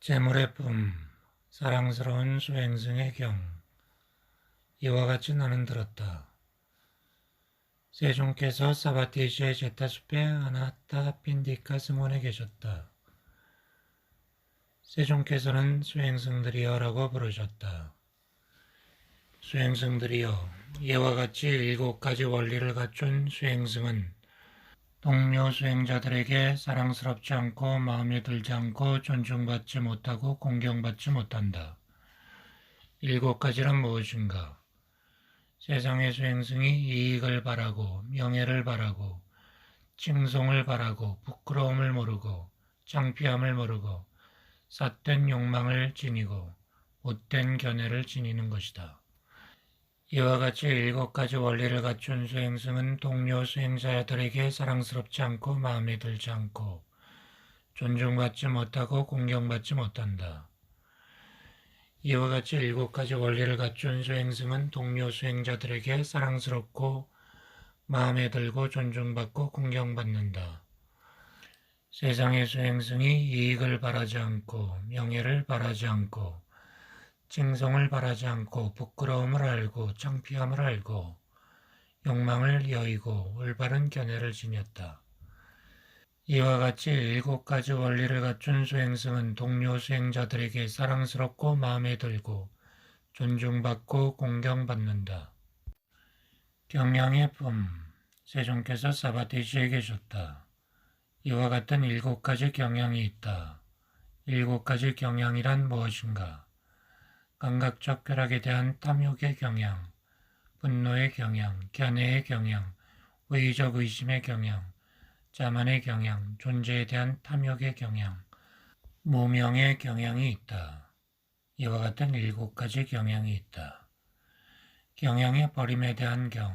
재물의 품, 사랑스러운 수행승의 경. 이와 같이 나는 들었다. 세종께서 사바티시의 제타숲에 아나타 핀디카 승원에 계셨다. 세종께서는 수행승들이여라고 부르셨다. 수행승들이여, 이와 같이 일곱 가지 원리를 갖춘 수행승은 동료 수행자들에게 사랑스럽지 않고 마음에 들지 않고 존중받지 못하고 공경받지 못한다. 일곱 가지란 무엇인가? 세상의 수행승이 이익을 바라고 명예를 바라고 칭송을 바라고 부끄러움을 모르고 창피함을 모르고 삿된 욕망을 지니고 못된 견해를 지니는 것이다. 이와 같이 일곱 가지 원리를 갖춘 수행승은 동료 수행자들에게 사랑스럽지 않고 마음에 들지 않고 존중받지 못하고 공경받지 못한다. 이와 같이 일곱 가지 원리를 갖춘 수행승은 동료 수행자들에게 사랑스럽고 마음에 들고 존중받고 공경받는다. 세상의 수행승이 이익을 바라지 않고 명예를 바라지 않고 칭송을 바라지 않고 부끄러움을 알고 창피함을 알고 욕망을 여의고 올바른 견해를 지녔다. 이와 같이 일곱 가지 원리를 갖춘 수행승은 동료 수행자들에게 사랑스럽고 마음에 들고 존중받고 공경받는다. 경양의 품 세종께서 사바티시에 계셨다. 이와 같은 일곱 가지 경향이 있다. 일곱 가지 경향이란 무엇인가? 감각적 쾌락에 대한 탐욕의 경향, 분노의 경향, 견해의 경향, 외의적 의심의 경향, 자만의 경향, 존재에 대한 탐욕의 경향, 무명의 경향이 있다. 이와 같은 일곱 가지 경향이 있다. 경향의 버림에 대한 경.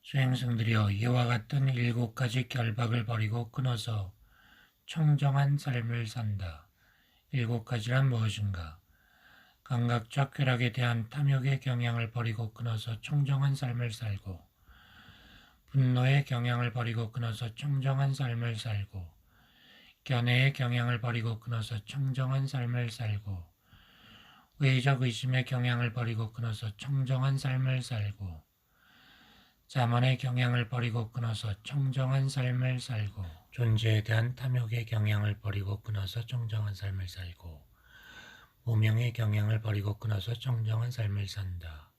수행승들이여 이와 같은 일곱 가지 결박을 버리고 끊어서 청정한 삶을 산다. 일곱 가지란 무엇인가? 감각적 쾌락에 대한 탐욕의 경향을 버리고 끊어서 청정한 삶을 살고 분노의 경향을 버리고 끊어서 청정한 삶을 살고 견해의 경향을 버리고 끊어서 청정한 삶을 살고 외적 의심의 경향을 버리고 끊어서 청정한 삶을 살고 자만의 경향을 버리고 끊어서 청정한 삶을 살고 존재에 대한 탐욕의 경향을 버리고 끊어서 청정한 삶을 살고 무명의 경향을 버리고 끊어서 청정한 삶을 산다.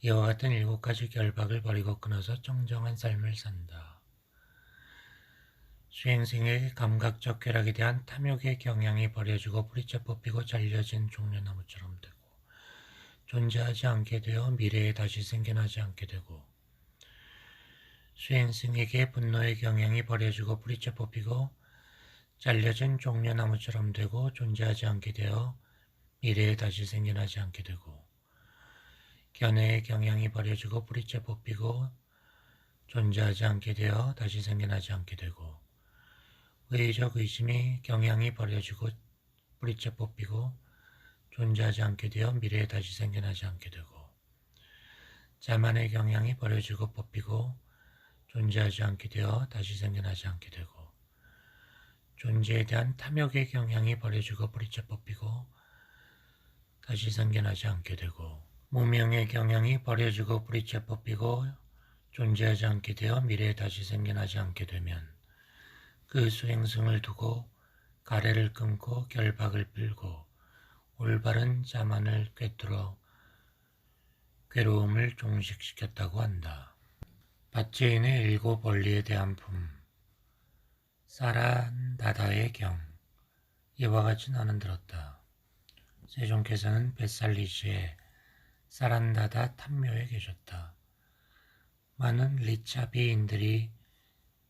이와 같은 일곱 가지 결박을 버리고 끊어서 청정한 삶을 산다. 수행생의 감각적 쾌락에 대한 탐욕의 경향이 버려지고 뿌리째 뽑히고 잘려진 종려나무처럼 되고 존재하지 않게 되어 미래에 다시 생겨나지 않게 되고 수행승에게 분노의 경향이 버려지고 뿌리째 뽑히고 잘려진 종려나무처럼 되고 존재하지 않게 되어 미래에 다시 생겨나지 않게 되고 견해의 경향이 버려지고 뿌리째 뽑히고 존재하지 않게 되어 다시 생겨나지 않게 되고 의적 의심이 경향이 버려지고 뿌리째 뽑히고 존재하지 않게 되어 미래에 다시 생겨나지 않게 되고 자만의 경향이 버려지고 뽑히고 존재하지 않게 되어 다시 생겨나지 않게 되고 존재에 대한 탐욕의 경향이 버려지고 뿌리째 뽑히고 다시 생겨나지 않게 되고 무명의 경향이 버려지고 뿌리째 뽑히고 존재하지 않게 되어 미래에 다시 생겨나지 않게 되면 그 수행승을 두고 가래를 끊고 결박을 빌고 올바른 자만을 꿰뚫어 괴로움을 종식시켰다고 한다. 바치인의 일곱 원리에 대한 품 사란다다의 경 이와 같이 나는 들었다. 세종께서는 벳살리시에 사란다다 탐묘에 계셨다. 많은 리차 비인들이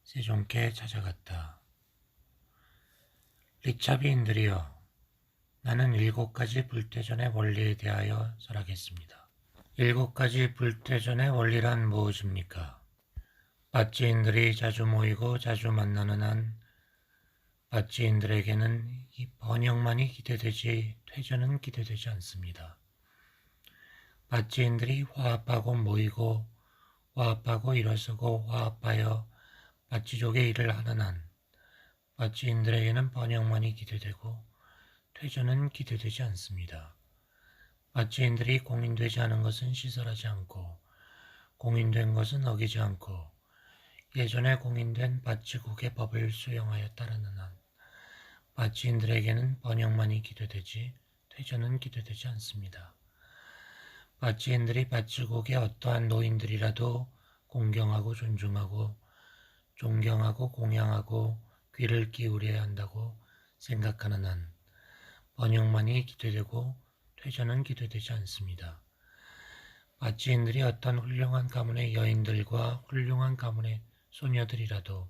세종께 찾아갔다. 리차 비인들이여, 나는 일곱 가지 불태전의 원리에 대하여 설하겠습니다. 일곱 가지 불태전의 원리란 무엇입니까? 밭지인들이 자주 모이고 자주 만나는 한 밭지인들에게는 이 번영만이 기대되지 퇴전은 기대되지 않습니다. 밭지인들이 화합하고 모이고 화합하고 일어서고 화합하여 밭지족의 일을 하는 한 밭지인들에게는 번영만이 기대되고 퇴전은 기대되지 않습니다. 밭지인들이 공인되지 않은 것은 시설하지 않고 공인된 것은 어기지 않고 예전에 공인된 밭지국의 법을 수용하여 따르는 한 밭지인들에게는 번영만이 기대되지 퇴전은 기대되지 않습니다. 밭지인들이 밭지국의 어떠한 노인들이라도 공경하고 존중하고 존경하고 공양하고 귀를 기울여야 한다고 생각하는 한 번영만이 기대되고 퇴전은 기대되지 않습니다. 밭지인들이 어떤 훌륭한 가문의 여인들과 훌륭한 가문의 소녀들이라도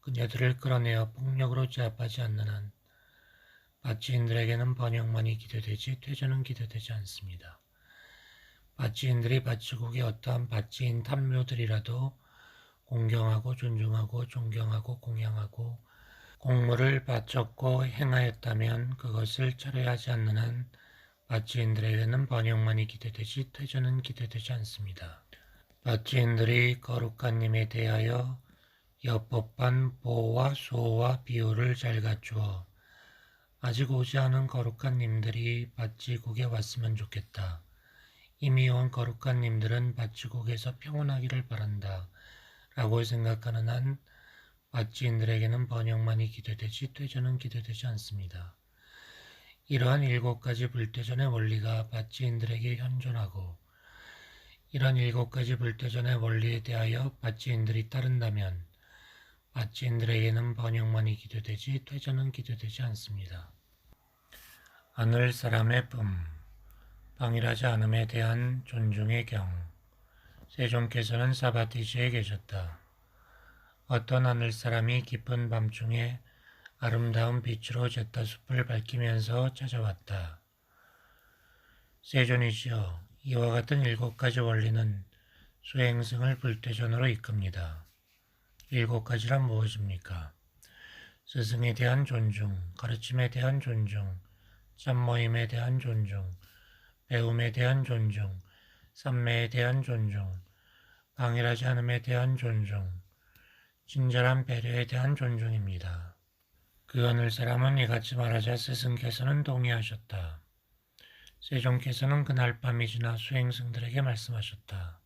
그녀들을 끌어내어 폭력으로 제압하지 않는 한 밭지인들에게는 번영만이 기대되지 퇴전은 기대되지 않습니다. 밭지인들이 밭지국의 어떠한 밭지인 탐묘들이라도 공경하고 존중하고 존경하고 공양하고 공물을 바쳤고 행하였다면 그것을 철회하지 않는 한 밭지인들에게는 번영만이 기대되지 퇴전은 기대되지 않습니다. 밭지인들이 거룩한 님에 대하여 여법한 보와 수호와 비유를 잘 갖추어 아직 오지 않은 거룩한 님들이 밭지국에 왔으면 좋겠다. 이미 온 거룩한 님들은 밭지국에서 평온하기를 바란다. 라고 생각하는 한 밭지인들에게는 번영만이 기대되지 퇴전은 기대되지 않습니다. 이러한 일곱 가지 불태전의 원리가 밭지인들에게 현존하고 이러한 일곱 가지 불태전의 원리에 대하여 밭지인들이 따른다면 밭지인들에게는 번영만이 기대되지 퇴전은 기대되지 않습니다. 하늘 사람의 쁨, 방일하지 않음에 대한 존중의 경 세종께서는 사바티시에 계셨다. 어떤 하늘 사람이 깊은 밤중에 아름다운 빛으로 제타 숲을 밝히면서 찾아왔다. 세존이시여, 이와 같은 일곱 가지 원리는 수행승을 불태전으로 이끕니다. 일곱 가지란 무엇입니까? 스승에 대한 존중, 가르침에 대한 존중, 참모임에 대한 존중, 배움에 대한 존중, 삼매에 대한 존중, 방일하지 않음에 대한 존중, 친절한 배려에 대한 존중입니다. 그 하늘 사람은 이같이 말하자 스승께서는 동의하셨다. 세종께서는 그날 밤이 지나 수행승들에게 말씀하셨다.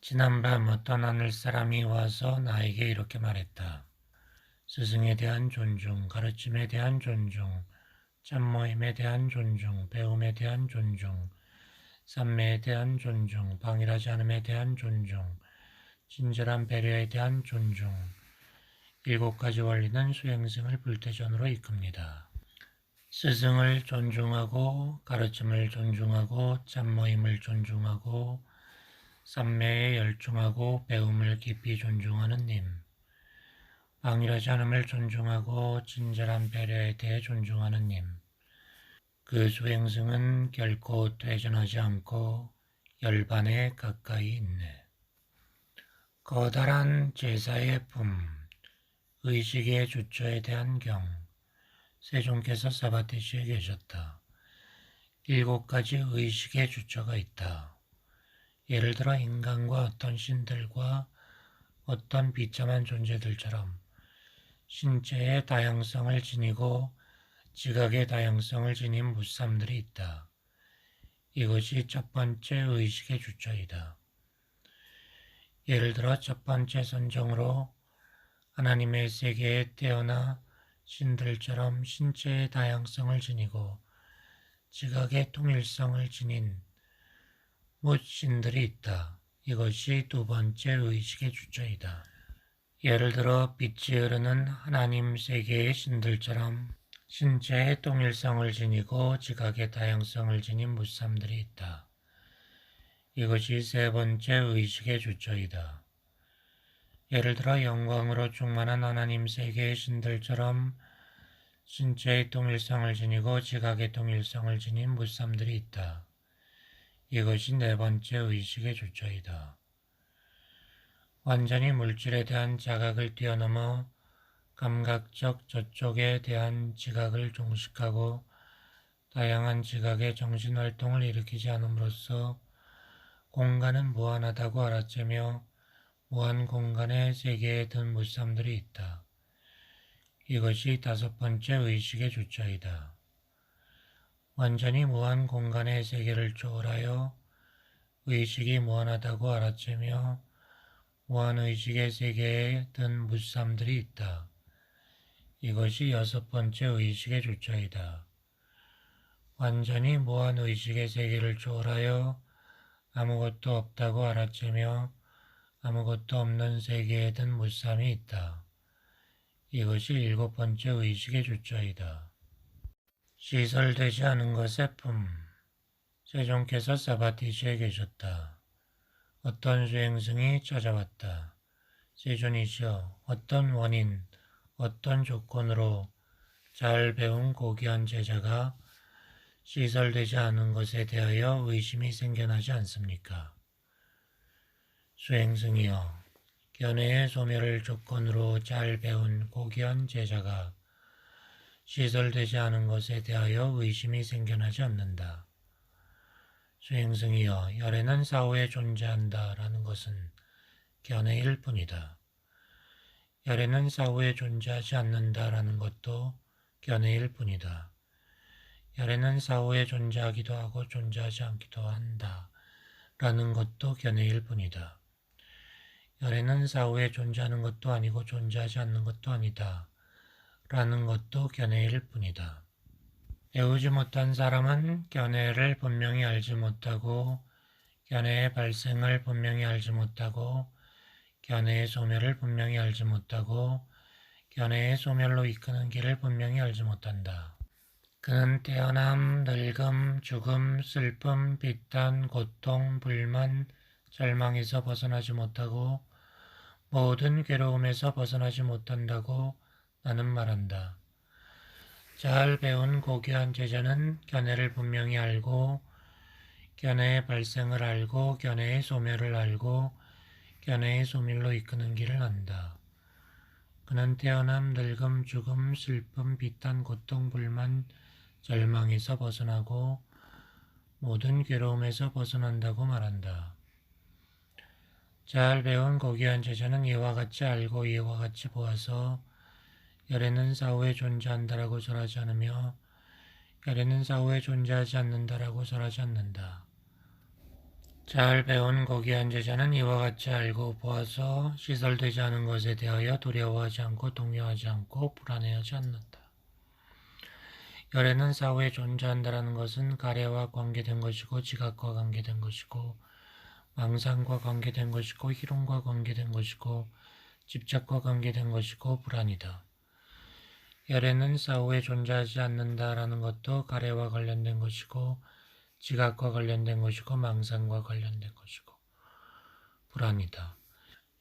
지난밤 어떤 하늘 사람이 와서 나에게 이렇게 말했다. 스승에 대한 존중, 가르침에 대한 존중, 참모임에 대한 존중, 배움에 대한 존중, 삼매에 대한 존중, 방일하지 않음에 대한 존중, 친절한 배려에 대한 존중, 일곱 가지 원리는 수행승을 불태전으로 이끕니다. 스승을 존중하고 가르침을 존중하고 참모임을 존중하고 삼매에 열중하고 배움을 깊이 존중하는 님, 방일하지 않음을 존중하고 친절한 배려에 대해 존중하는 님, 그 수행승은 결코 퇴전하지 않고 열반에 가까이 있네. 거다란 제사의 품, 의식의 주처에 대한 경, 세종께서 사바티시에 계셨다. 일곱 가지 의식의 주처가 있다. 예를 들어 인간과 어떤 신들과 어떤 비참한 존재들처럼 신체의 다양성을 지니고 지각의 다양성을 지닌 무삼들이 있다. 이것이 첫 번째 의식의 주처이다. 예를 들어 첫 번째 선정으로 하나님의 세계에 태어나 신들처럼 신체의 다양성을 지니고 지각의 통일성을 지닌 무신들이 있다. 이것이 두 번째 의식의 주처이다. 예를 들어 빛이 흐르는 하나님 세계의 신들처럼 신체의 동일성을 지니고 지각의 다양성을 지닌 무삼들이 있다. 이것이 세 번째 의식의 주처이다. 예를 들어 영광으로 충만한 하나님 세계의 신들처럼 신체의 동일성을 지니고 지각의 동일성을 지닌 무삼들이 있다. 이것이 네 번째 의식의 주처이다. 완전히 물질에 대한 자각을 뛰어넘어 감각적 저쪽에 대한 지각을 종식하고 다양한 지각의 정신활동을 일으키지 않음으로써 공간은 무한하다고 알아채며 무한 공간의 세계에 든 무삼들이 있다. 이것이 다섯 번째 의식의 주자이다. 완전히 무한 공간의 세계를 초월하여 의식이 무한하다고 알아채며 무한 의식의 세계에 든 무쌈들이 있다. 이것이 여섯 번째 의식의 주자이다. 완전히 무한 의식의 세계를 초월하여 아무것도 없다고 알아채며 아무것도 없는 세계에 든 무쌈이 있다. 이것이 일곱 번째 의식의 주자이다. 시설되지 않은 것의 품. 세종께서 사바티시에 계셨다. 어떤 수행승이 찾아왔다. 세존이시여 어떤 원인, 어떤 조건으로 잘 배운 고귀한 제자가 시설되지 않은 것에 대하여 의심이 생겨나지 않습니까? 수행승이여, 견해의 소멸을 조건으로 잘 배운 고귀한 제자가 시설되지 않은 것에 대하여 의심이 생겨나지 않는다. 수행승이여, 열애는 사후에 존재한다라는 것은 견해일 뿐이다. 열애는 사후에 존재하지 않는다라는 것도 견해일 뿐이다. 열애는 사후에 존재하기도 하고 존재하지 않기도 한다. 라는 것도 견해일 뿐이다. 열애는 사후에 존재하는 것도 아니고 존재하지 않는 것도 아니다. 라는 것도 견해일 뿐이다. 배우지 못한 사람은 견해를 분명히 알지 못하고 견해의 발생을 분명히 알지 못하고 견해의 소멸을 분명히 알지 못하고 견해의 소멸로 이끄는 길을 분명히 알지 못한다. 그는 태어남, 늙음, 죽음, 슬픔, 비탄, 고통, 불만, 절망에서 벗어나지 못하고 모든 괴로움에서 벗어나지 못한다고 나는 말한다. 잘 배운 고귀한 제자는 견해를 분명히 알고 견해의 발생을 알고 견해의 소멸을 알고 견해의 소멸로 이끄는 길을 안다. 그는 태어남, 늙음, 죽음, 슬픔, 비탄, 고통, 불만, 절망에서 벗어나고 모든 괴로움에서 벗어난다고 말한다. 잘 배운 고귀한 제자는 이와 같이 알고 이와 같이 보아서 열애는 사후에 존재한다라고 절하지 않으며 열애는 사후에 존재하지 않는다라고 절하지 않는다. 잘 배운 고귀한 제자는 이와 같이 알고 보아서 시설되지 않은 것에 대하여 두려워하지 않고 동요하지 않고 불안해하지 않는다. 열애는 사후에 존재한다라는 것은 가래와 관계된 것이고 지각과 관계된 것이고 망상과 관계된 것이고 희롱과 관계된 것이고 집착과 관계된 것이고 불안이다. 열애는 사후에 존재하지 않는다라는 것도 가래와 관련된 것이고 지각과 관련된 것이고 망상과 관련된 것이고 불안이다.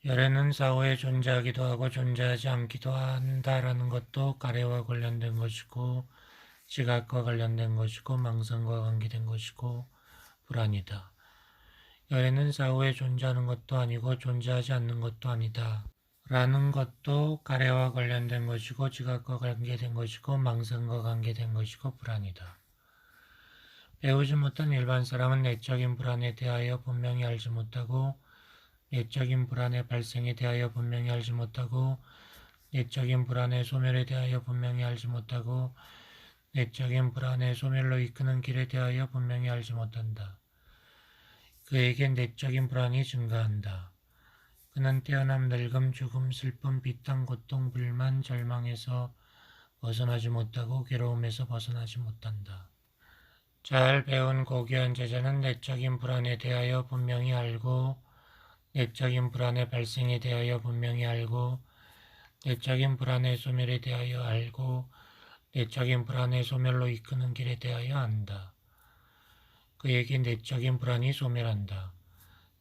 열애는 사후에 존재하기도 하고 존재하지 않기도 한다라는 것도 가래와 관련된 것이고 지각과 관련된 것이고 망상과 관계된 것이고 불안이다. 열애는 사후에 존재하는 것도 아니고 존재하지 않는 것도 아니다. 라는 것도 가래와 관련된 것이고 지각과 관계된 것이고 망상과 관계된 것이고 불안이다. 배우지 못한 일반 사람은 내적인 불안에 대하여 분명히 알지 못하고 내적인 불안의 발생에 대하여 분명히 알지 못하고 내적인 불안의 소멸에 대하여 분명히 알지 못하고 내적인 불안의 소멸로 이끄는 길에 대하여 분명히 알지 못한다. 그에게 내적인 불안이 증가한다. 그는 태어남 늙음 죽음 슬픔 비탄 고통 불만 절망에서 벗어나지 못하고 괴로움에서 벗어나지 못한다. 잘 배운 고귀한 제자는 내적인 불안에 대하여 분명히 알고 내적인 불안의 발생에 대하여 분명히 알고 내적인 불안의 소멸에 대하여 알고 내적인 불안의 소멸로 이끄는 길에 대하여 안다. 그에게 내적인 불안이 소멸한다.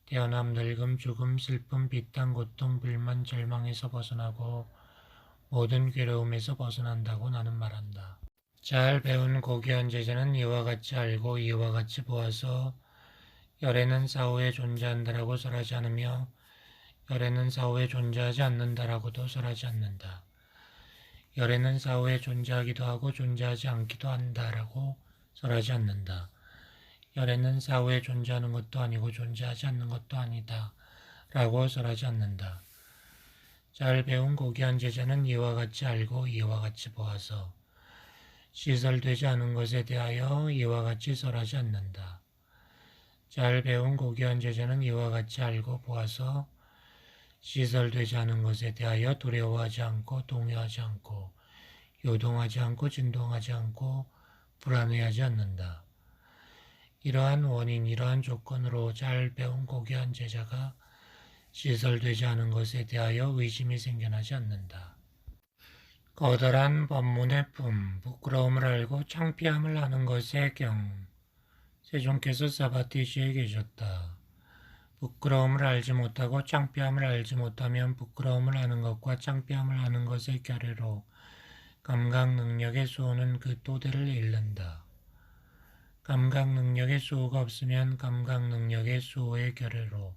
태어남, 늙음, 죽음, 슬픔, 비탄, 고통, 불만, 절망에서 벗어나고 모든 괴로움에서 벗어난다고 나는 말한다. 잘 배운 고귀한 제자는 이와 같이 알고 이와 같이 보아서 열애는 사후에 존재한다라고 설하지 않으며 열애는 사후에 존재하지 않는다라고도 설하지 않는다. 열애는 사후에 존재하기도 하고 존재하지 않기도 한다라고 설하지 않는다. 열애는 사후에 존재하는 것도 아니고 존재하지 않는 것도 아니다. 라고 설하지 않는다. 잘 배운 고귀한 제자는 이와 같이 알고 이와 같이 보아서 시설되지 않은 것에 대하여 이와 같이 설하지 않는다. 잘 배운 고귀한 제자는 이와 같이 알고 보아서 시설되지 않은 것에 대하여 두려워하지 않고 동요하지 않고 요동하지 않고 진동하지 않고 불안해하지 않는다. 이러한 원인, 이러한 조건으로 잘 배운 고귀한 제자가 시설되지 않은 것에 대하여 의심이 생겨나지 않는다. 거덜한 법문의 품, 부끄러움을 알고 창피함을 하는 것의 경. 세종께서 사바티시에 계셨다. 부끄러움을 알지 못하고 창피함을 알지 못하면 부끄러움을 하는 것과 창피함을 하는 것의 결례로 감각 능력의 수호는 그 또대를 잃는다. 감각 능력의 수호가 없으면 감각 능력의 수호의 결례로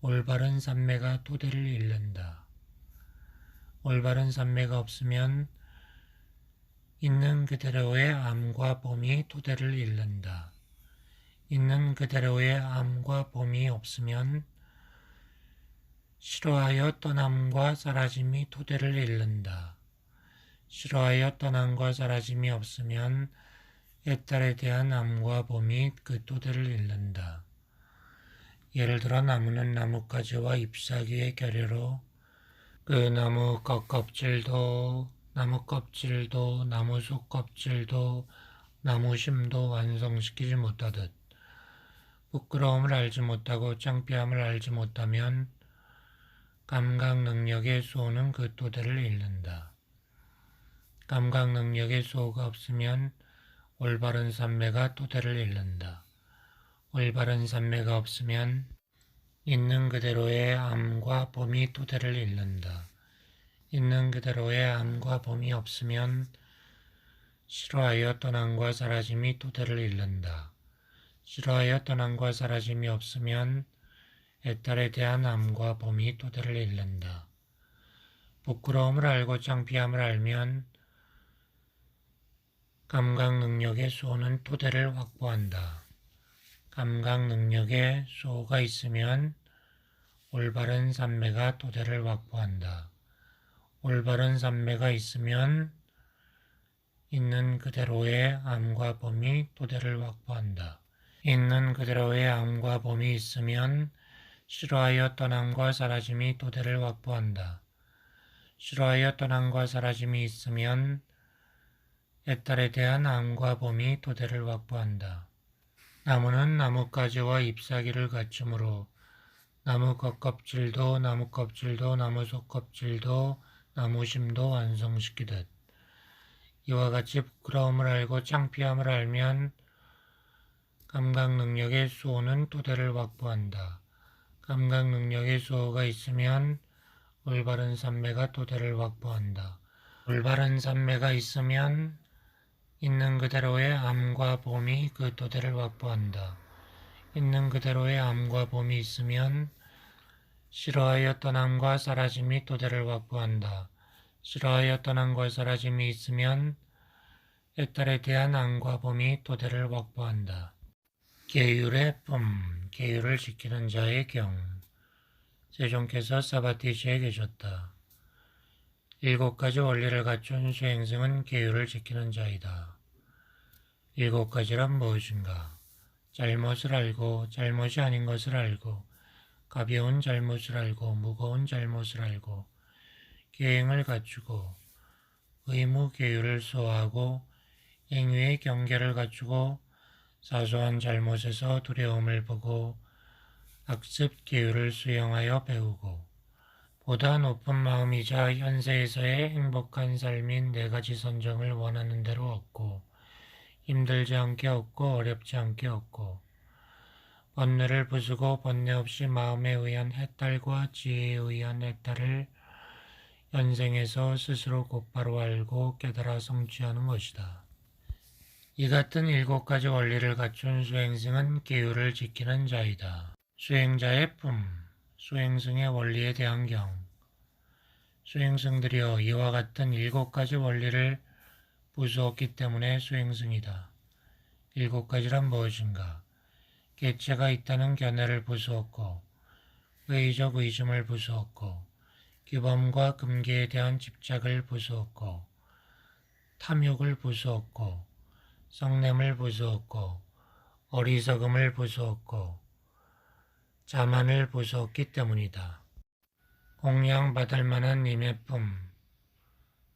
올바른 삼매가 토대를 잃는다. 올바른 삼매가 없으면 있는 그대로의 암과 봄이 토대를 잃는다. 있는 그대로의 암과 봄이 없으면 싫어하여 떠남과 사라짐이 토대를 잃는다. 싫어하여 떠남과 사라짐이 없으면 애딸에 대한 암과 봄이 그 토대를 잃는다. 예를 들어 나무는 나뭇가지와 잎사귀의 결여로 그 나무 겉껍질도 나무 껍질도 나무 속 껍질도 나무 심도 완성시키지 못하듯 부끄러움을 알지 못하고 창피함을 알지 못하면 감각 능력의 수호는 그 토대를 잃는다. 감각 능력의 수호가 없으면 올바른 산매가 토대를 잃는다. 올바른 산매가 없으면 있는 그대로의 암과 봄이 토대를 잃는다. 있는 그대로의 암과 봄이 없으면 싫어하여 떠남과 사라짐이 토대를 잃는다. 싫어하여 떠남과 사라짐이 없으면 애딸에 대한 암과 봄이 토대를 잃는다. 부끄러움을 알고 창피함을 알면 감각 능력의 수호는 토대를 확보한다. 감각 능력의 수호가 있으면 올바른 산매가 토대를 확보한다. 올바른 산매가 있으면 있는 그대로의 암과 봄이 토대를 확보한다. 있는 그대로의 암과 봄이 있으면 싫어하여 떠남과 사라짐이 토대를 확보한다. 싫어하여 떠남과 사라짐이 있으면 애딸에 대한 암과 봄이 토대를 확보한다. 나무는 나뭇가지와 잎사귀를 갖추므로 나무 겉껍질도 나무 껍질도 나무 속껍질도 나무 심도 완성시키듯 이와 같이 부끄러움을 알고 창피함을 알면 감각 능력의 수호는 토대를 확보한다. 감각 능력의 수호가 있으면 올바른 산매가 토대를 확보한다. 올바른 산매가 있으면 있는 그대로의 암과 봄이 그 토대를 확보한다. 있는 그대로의 암과 봄이 있으면 싫어하여 떠남과 사라짐이 토대를 확보한다. 싫어하여 떠남과 사라짐이 있으면 애딸에 대한 암과 봄이 토대를 확보한다. 계율의 품, 계율을 지키는 자의 경. 세종께서 사바티시에 계셨다. 일곱 가지 원리를 갖춘 수행승은 계율을 지키는 자이다. 일곱 가지란 무엇인가? 잘못을 알고 잘못이 아닌 것을 알고 가벼운 잘못을 알고 무거운 잘못을 알고 계행을 갖추고 의무 계율을 소화하고 행위의 경계를 갖추고 사소한 잘못에서 두려움을 보고 학습 계율을 수용하여 배우고 보다 높은 마음이자 현세에서의 행복한 삶인 네 가지 선정을 원하는 대로 얻고 힘들지 않게 얻고 어렵지 않게 얻고 번뇌를 부수고 번뇌 없이 마음에 의한 해탈과 지혜에 의한 해탈을 현생에서 스스로 곧바로 알고 깨달아 성취하는 것이다. 이 같은 일곱 가지 원리를 갖춘 수행승은 기율을 지키는 자이다. 수행자의 품 수행승의 원리에 대한 경 수행승들이여 이와 같은 일곱 가지 원리를 부수었기 때문에 수행승이다. 일곱 가지란 무엇인가? 개체가 있다는 견해를 부수었고 의적 의심을 부수었고 규범과 금기에 대한 집착을 부수었고 탐욕을 부수었고 성냄을 부수었고 어리석음을 부수었고 자만을 부수었기 때문이다. 공양받을 만한 님의 품,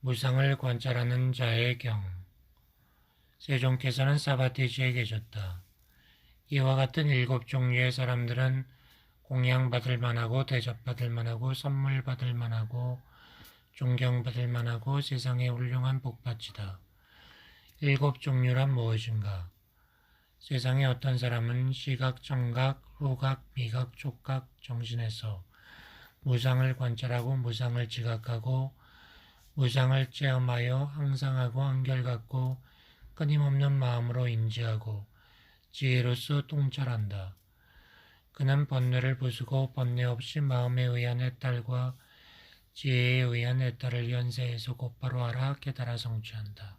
무상을 관찰하는 자의 경. 세종께서는 사바티지에 계셨다. 이와 같은 일곱 종류의 사람들은 공양받을 만하고 대접받을 만하고 선물 받을 만하고 존경받을 만하고 세상의 훌륭한 복받치다. 일곱 종류란 무엇인가? 세상에 어떤 사람은 시각, 청각, 후각, 미각, 촉각, 정신에서 무상을 관찰하고 무상을 지각하고 무상을 체험하여 항상하고 한결같고 끊임없는 마음으로 인지하고 지혜로서 통찰한다. 그는 번뇌를 부수고 번뇌 없이 마음에 의한 애딸과 지혜에 의한 애딸을 연세에서 곧바로 알아 깨달아 성취한다.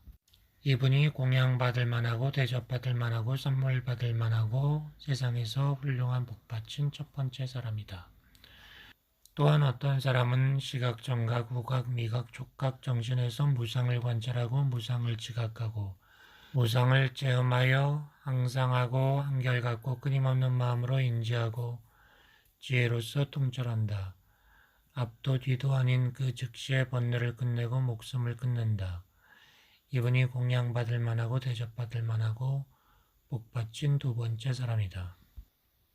이분이 공양받을 만하고 대접받을 만하고 선물 받을 만하고 세상에서 훌륭한 복받친 첫 번째 사람이다. 또한 어떤 사람은 시각, 정각, 후각, 미각, 촉각, 정신에서 무상을 관찰하고 무상을 지각하고 무상을 체험하여 항상하고 한결같고 끊임없는 마음으로 인지하고 지혜로서 통찰한다. 앞도 뒤도 아닌 그 즉시의 번뇌를 끝내고 목숨을 끊는다. 이분이 공양받을 만하고 대접받을 만하고 복받친 두 번째 사람이다.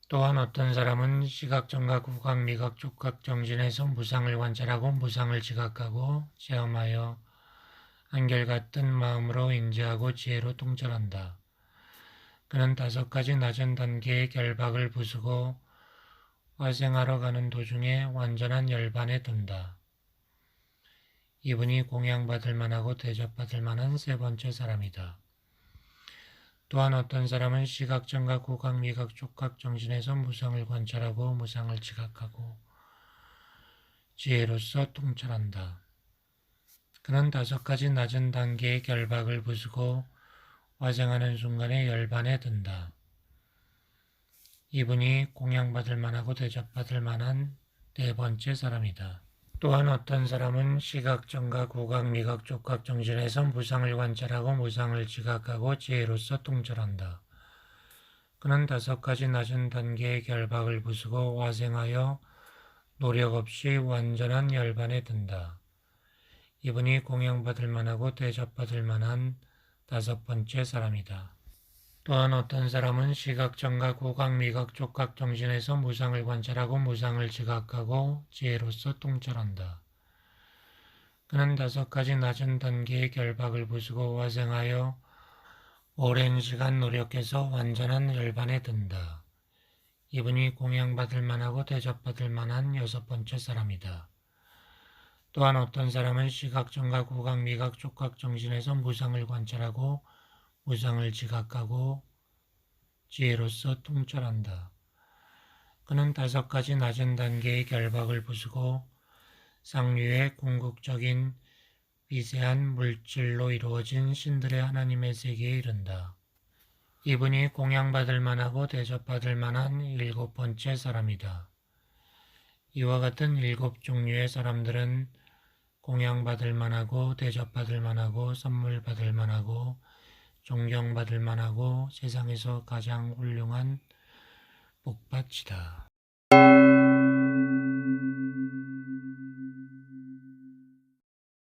또한 어떤 사람은 시각, 정각, 후각, 미각, 촉각, 정신에서 무상을 관찰하고 무상을 지각하고 체험하여 한결같은 마음으로 인지하고 지혜로 통찰한다. 그는 다섯 가지 낮은 단계의 결박을 부수고 화생하러 가는 도중에 완전한 열반에 든다. 이분이 공양받을 만하고 대접받을 만한 세 번째 사람이다. 또한 어떤 사람은 시각, 정각, 후각, 미각, 촉각, 정신에서 무상을 관찰하고 무상을 지각하고 지혜로서 통찰한다. 그는 다섯 가지 낮은 단계의 결박을 부수고 화생하는 순간에 열반에 든다. 이분이 공양받을 만하고 대접받을 만한 네 번째 사람이다. 또한 어떤 사람은 시각, 정각, 후각, 미각, 촉각, 정신에서 무상을 관찰하고 무상을 지각하고 지혜로서 통찰한다. 그는 다섯 가지 낮은 단계의 결박을 부수고 화생하여 노력 없이 완전한 열반에 든다. 이분이 공양받을 만하고 대접받을 만한 다섯 번째 사람이다. 또한 어떤 사람은 시각, 정각, 후각, 미각, 촉각, 정신에서 무상을 관찰하고 무상을 지각하고 지혜로서 통찰한다. 그는 다섯 가지 낮은 단계의 결박을 부수고 화생하여 오랜 시간 노력해서 완전한 열반에 든다. 이분이 공양받을 만하고 대접받을 만한 여섯 번째 사람이다. 또한 어떤 사람은 시각, 정각, 후각, 미각, 촉각, 정신에서 무상을 관찰하고 무상을 지각하고 지혜로서 통찰한다. 그는 다섯 가지 낮은 단계의 결박을 부수고 상류의 궁극적인 미세한 물질로 이루어진 신들의 하나님의 세계에 이른다. 이분이 공양받을 만하고 대접받을 만한 일곱 번째 사람이다. 이와 같은 일곱 종류의 사람들은 공양받을 만하고 대접받을 만하고 선물 받을 만하고 존경받을 만하고 세상에서 가장 훌륭한 복받치다.